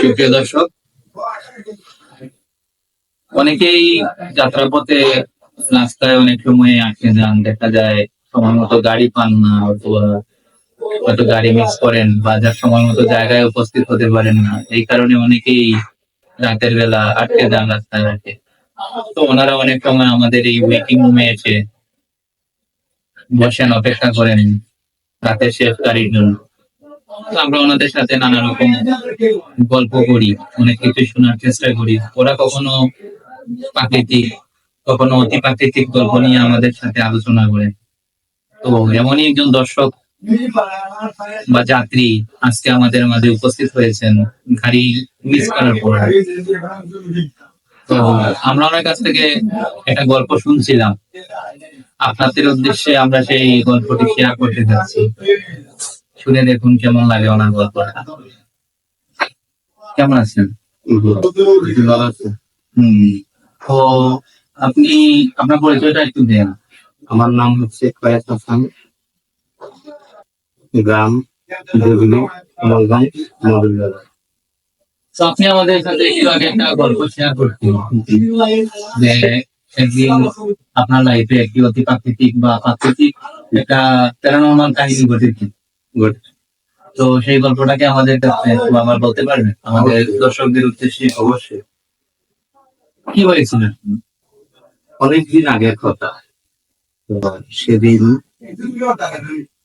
সুপ্রিয় দর্শক, অনেকেই যাত্রাপথে রাস্তায় অনেক সময় আটকে যান, দেখা যায় সময় মতো গাড়ি পান না, অথবা হয়তো গাড়ি মিস করেন বা যার সময় মতো জায়গায় উপস্থিত হতে পারেন না। এই কারণে অনেকেই রাতের বেলা আটকে যান রাস্তায় ঘাটে তো ওনারা অনেক সময় আমাদের এই ওয়েটিং রুমে এসে বসেন, অপেক্ষা করেন রাতের শেষ গাড়ির জন্য। আমরা ওনাদের সাথে নানা রকম গল্প করি, অনেক কিছু শোনার চেষ্টা করি। ওরা কখনো প্রাকৃতিক, কখনো অতি প্রাকৃতিক গল্প নিয়ে আমাদের সাথে আলোচনা করে। তো এমনই একজন দর্শক বা যাত্রী আজকে আমাদের মাঝে উপস্থিত হয়েছেন, গাড়ি মিস করার পর। তো আমরা ওনার কাছ থেকে একটা গল্প শুনছিলাম। আপনাদের উদ্দেশ্যে আমরা সেই গল্পটি শেয়ার করতে যাচ্ছি। শুনে দেখুন কেমন লাগে ওনার গল্প কেমন আছেন? তো আপনি আপনার পরিচয়টা একটু দেন। আমার নাম হচ্ছে কয়েক হাসান। গ্রাম তো আপনি আমাদের সাথে একটু আগে একটা গল্প শেয়ার করতেন। যে একদিন আপনার লাইফে একটি অতি প্রাকৃতিক বা প্রাকৃতিক একটা প্যারানর্মাল কাহিনী ঘটেছে। তো সেই গল্পটাকে আমাদের কাছে আবার বলতে পারবেন আমাদের দর্শকদের উদ্দেশ্যে। অবশ্যই। কি হয়েছিল? অনেকদিন আগের কথা। সেদিন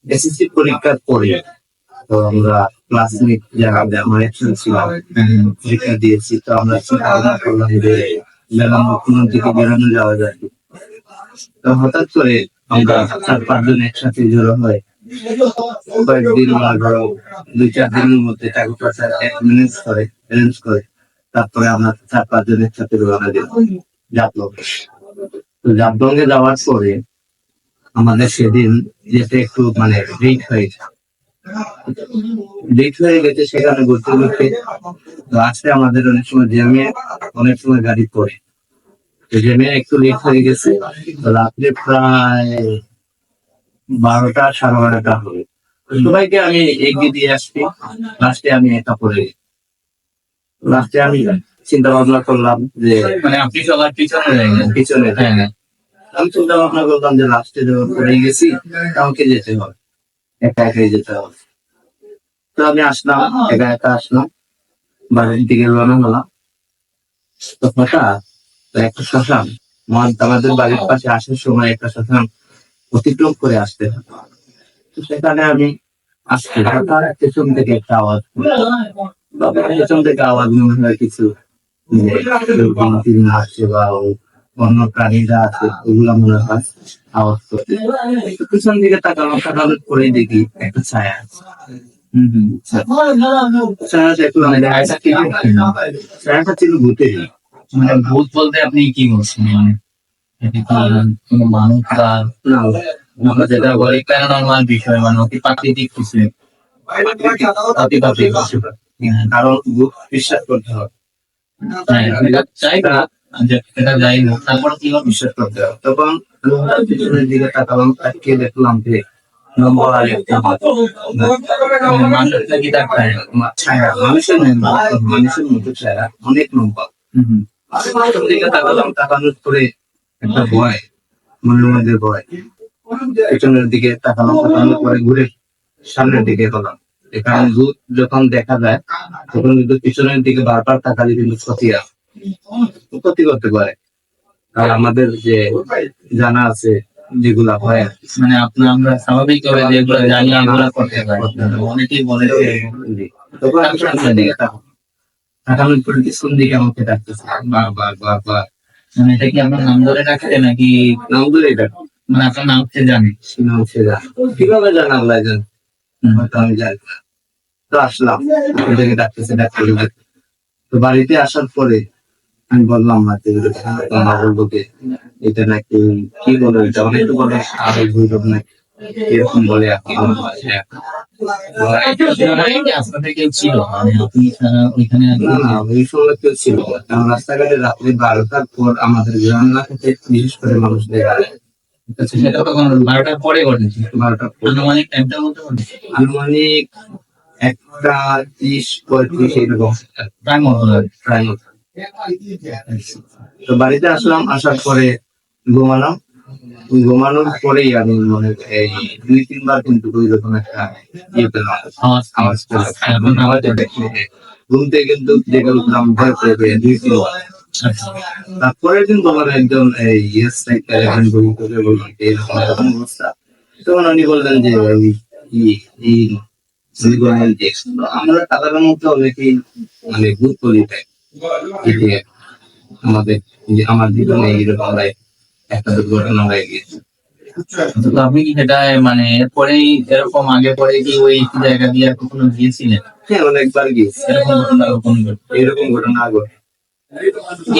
এসএসসি পরীক্ষার পরে তো আমরা ক্লাসমেট যারা আমার একসাথে ছিলাম পরীক্ষা দিয়েছি। তো আমরা চিন্তা করলাম যে বেলাম কোনো দিকে বেড়ানো যাওয়া যায়। তো হঠাৎ করে আমরা চার পাঁচজন একসাথে জড়ো হয় কয়েকদিন ধরো দুই চার দিনের মধ্যে করে করে তারপরে আমরা চার রওনা দিলাম। জাপলং তো জাপলংয়ে যাওয়ার পরে আমাদের সেদিন যেতে একটু মানে লেট হয়েছে লেট হয়ে গেছে সেখানে ঘুরতে ঘুরতে। তো আসতে আমাদের অনেক সময় জ্যামে, অনেক সময় গাড়ি পড়ে। জ্যামে একটু লেট হয়ে গেছে। রাত্রে প্রায় বারোটা সাড়ে বারোটা হবে। সবাইকে আমি এগিয়ে দিয়ে আসছি। লাস্টে আমি একা পড়ে গেছি লাস্টে আমি চিন্তা ভাবনা করলাম যে মানে আপনি সবার পিছনে পিছনে হ্যাঁ হ্যাঁ। আমি চিন্তা ভাবনা করলাম যে লাস্টে যখন পড়ে গেছি আমাকে যেতে হবে। একা একাই যেতে হবে। তো আমি আসলাম একা একা আসলাম। বাড়ির দিকে রওনা হলাম। তো হঠাৎ একটা শ্মশান আমাদের বাড়ির পাশে আসার সময় একটা শ্মশান অতিক্রম করে আসতে হয় তো সেখানে আমি আসতে হঠাৎ পেছন থেকে একটা আওয়াজ পেছন থেকে আওয়াজ মনে হয় কিছু আসছে বা অন্য প্রাণীরা আছে, ওগুলা মনে হয় আওয়াজ একটু পিছন দিকে তাকালাম তাকানোর পরেই দেখি একটা ছায়া আছে। ছায়াটা ছিল? ছায়াটা ছিল ভূতের। মানে ভূত বলতে আপনি কি বলছেন? মানে এটা কি কোনো মানুষ বা আমরা যেটা বলি প্যারানর্মাল বিষয় মানে অতি প্রাকৃতিক কিছু। অতি প্রাকৃতিক হ্যাঁ, কারণ বিশ্বাস করতে হবে। চাই না যে এটা যাই তারপর কি বিশ্বাস করতে হবে। তখন পিছনের দিকে তাকালাম তাকিয়ে দেখলাম যে মানে মানুষের মানুষের মতো ছায়া। অনেক লম্বা তাকালাম তাকানোর পরে একটা ভয় মনের মধ্যে ভয়। পেছনের দিকে তাকালাম তাকানোর পরে ঘুরে সামনের দিকে গেলাম। এখানে ভূত যখন দেখা যায় তখন কিন্তু পিছনের দিকে বারবার তাকালে কিন্তু ক্ষতি আছে ক্ষতি করতে পারে। আর আমাদের যে জানা আছে যেগুলা হয় মানে আপনার আমরা স্বাভাবিক ভাবে যেগুলো জানি এগুলো করতে পারি। অনেকেই বলে যে তখন আমি সামনের দিকে তাকানোর পরে পিছন দিকে আমাকে ডাকতেছে বার বার বার বার মানে এটা কি আপনার নাম ধরে রাখছে নাকি নাম ধরে এটা মানে আপনার নাম হচ্ছে জানি। নাম ছেড়া কীভাবে জানা আল্লাহ জান হয়তো আমি জানি তো আসলাম। ওদেরকে ডাকতেছে ডাক্তার তো বাড়িতে আসার পরে আমি বললাম না মা বলব এটা নাকি কি বলব এটা অনেক বড় আর ভৈরব নাকি? এরকম বলে হ্যাঁ। ছিল ওইখানে ওই সময় কেউ ছিল কারণ রাস্তাঘাটে রাত্রে বারোটার পর আমাদের গ্রাম এলাকাতে বিশেষ করে মানুষ দেখা যায় আচ্ছা, সেটা তখন বারোটার পরে ঘটেছে বারোটার পর। আনুমানিক টাইমটা বলতে পারবেন আনুমানিক একটা ত্রিশ পঁয়ত্রিশ এইরকম প্রায় প্রায় তো বাড়িতে আসলাম আসার পরে ঘুমালাম। ঘুমানোর পরেই আমি মনে এই দুই তিনবার কিন্তু ওই রকম একটা ইয়ে পেলাম। আওয়াজ আওয়াজ পেলাম। আওয়াজ ঘুম থেকে কিন্তু জেগে উঠলাম ভয় পেয়ে দুই তিনবার আচ্ছা তারপরের দিন তোমার একজন এই ইয়েস টাইপের একজন বই করে বললাম এরকম এরকম অবস্থা। তখন উনি বললেন যে ওই ই ই বললেন আমরা সাধারণত অনেকেই মানে ভূত করি আমাদের আমার জীবনে এইরকম like একটা দুর্ঘটনা হয়ে গিয়েছে। তো আপনি কি সেটা মানে এরপরেই এরকম আগে পরে কি ওই জায়গা দিয়ে আর কখনো গিয়েছিলেন? হ্যাঁ অনেকবার গিয়েছি। এরকম ঘটনা কখনো ঘটে? এরকম ঘটনা আগে।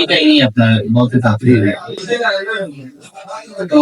এটাই নিয়ে আপনার বলতে চাচ্ছি তো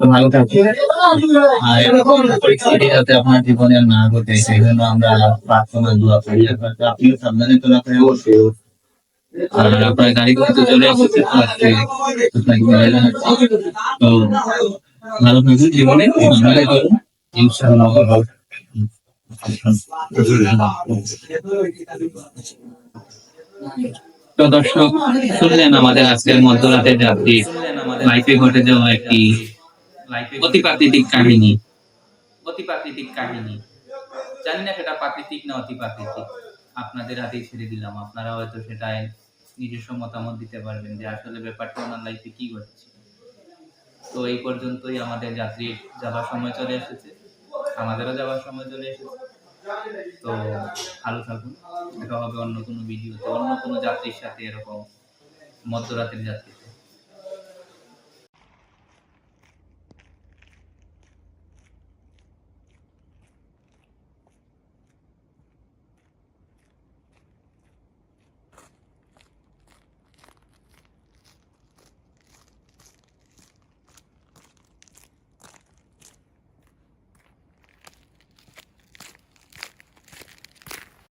ভালো যাতে আপনার জীবনে না ঘটে, সেই জন্য আমরা প্রার্থনা দোয়া করি। আপনিও সাবধানে আর তো ভালো থাকুন জীবনে। দর্শক, শুনলেন আমাদের আজকের মধ্যরাতের যাত্রী লাইফে ঘটে যাওয়া একটি অতি প্রাকৃতিক কাহিনী। অতি প্রাকৃতিক কাহিনী। জানি না সেটা প্রাকৃতিক না অতি প্রাকৃতিক আপনাদের হাতেই ছেড়ে দিলাম। আপনারা হয়তো সেটাই নিজস্ব মতামত দিতে পারবেন যে আসলে ব্যাপারটা ওনার লাইফে কি ঘটেছে। তো এই পর্যন্তই আমাদের যাত্রীর যাবার সময় চলে এসেছে। আমাদেরও যাবার সময় চলে এসেছে। তো ভালো থাকুন। দেখা হবে অন্য কোনো ভিডিওতে অন্য কোনো যাত্রীর সাথে এরকম মধ্যরাতের যাত্রীতে।